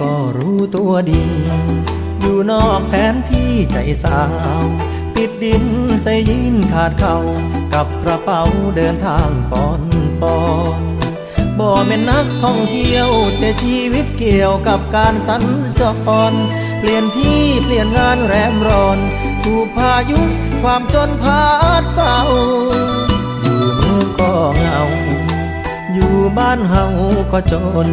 ก็รู้ตัวดีอยู่นอกแผนที่ใจสาวติดดินใส่ยินขาดเขากับกระเป๋าเดินทางปอนปอนบ่แม่นนักท่องเที่ยวแต่ชีวิตเกี่ยวกับการสัญจรเปลี่ยนที่เปลี่ยนงานแรมร้อน ถูกพายุความจนพัดเป่าอยู่เมืองก็เหงา อยู่บ้านเฮาก็จน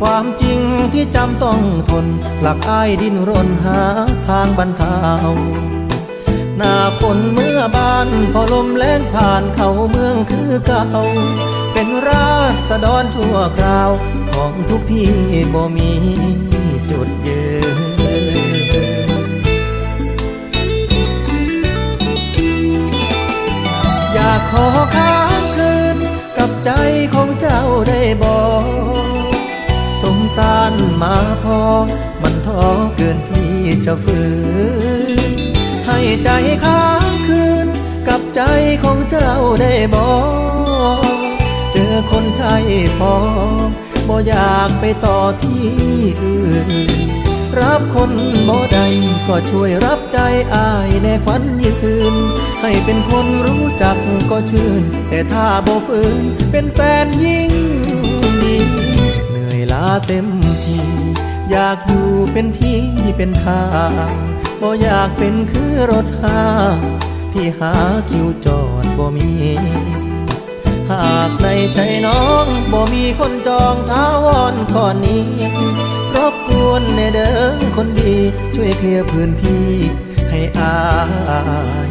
ความจริงที่จำต้องทน หลักอ้ายดินรนหาทางบรรเทาหน้าฝนเมื่อบานพอลมแรงผ่านเข้าเมืองคือเก่า เป็นราษฎรชั่วคราว ของทุกที่บ่มีจุดยืนอยากขอค้างคืนกับใจ มาพอ มันท้อเกินที่จะฝืน ให้ใจค้างคืน กับใจของเจ้าได้บอกเจอคนใช่พอบ่อยากไปต่อที่อื่น รับคนบ่ใดก็ช่วยรับใจอายในควันยืน ให้เป็นคนรู้จักก็ชื่น แต่ถ้าบ่ฝืนเป็นแฟนยิ่งดีาเต็มทีอยากอยู่เป็นที่เป็นทางบ่อยากเป็นคือรถหาที่หาคิวจอดบ่มี หากในใจน้องบ่มีคนจองท้าวอนก่อนนี้รบกวนในเดิมคนดี ช่วยเคลียร์พื้นที่ให้อาย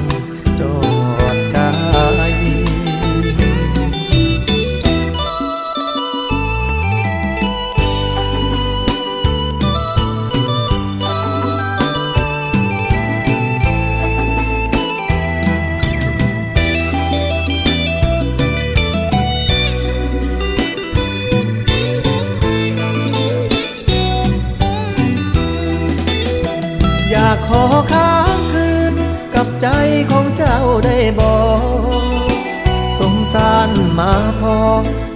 ขอค้างคืน กับใจของเจ้าได้บอกสงสารมาพอ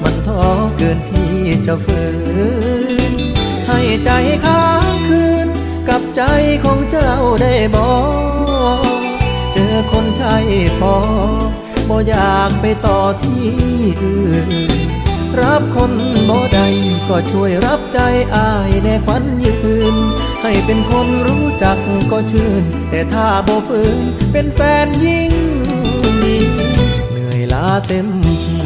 มันท้อเกินที่จะฝืน ให้ใจค้างคืน กับใจของเจ้าได้บอกเจอคนใช่พอบ่อยากไปต่อที่อื่น รับคนบ่ใดก็ช่วยรับใจอายในควันยืน ให้เป็นคนรู้จักก็ชื่น แต่ถ้าบ่ฝืนเป็นแฟนยิ่งดีเหนื่อยล้าเต็มที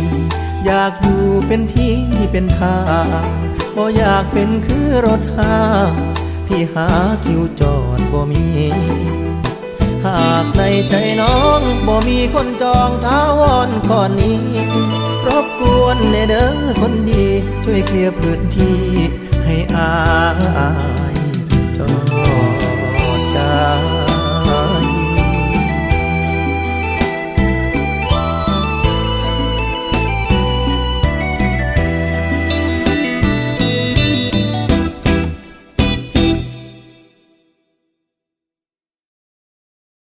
อยากอยู่เป็นที่เป็นทางบ่อยากเป็นคือรถหาที่หาคิวจอดบ่มี หากในใจน้องบ่มีคนจองท้าวอนก่อนนี้ รบกวนในเด้อคนดี ช่วยเคลียร์พื้นที่ให้อา star.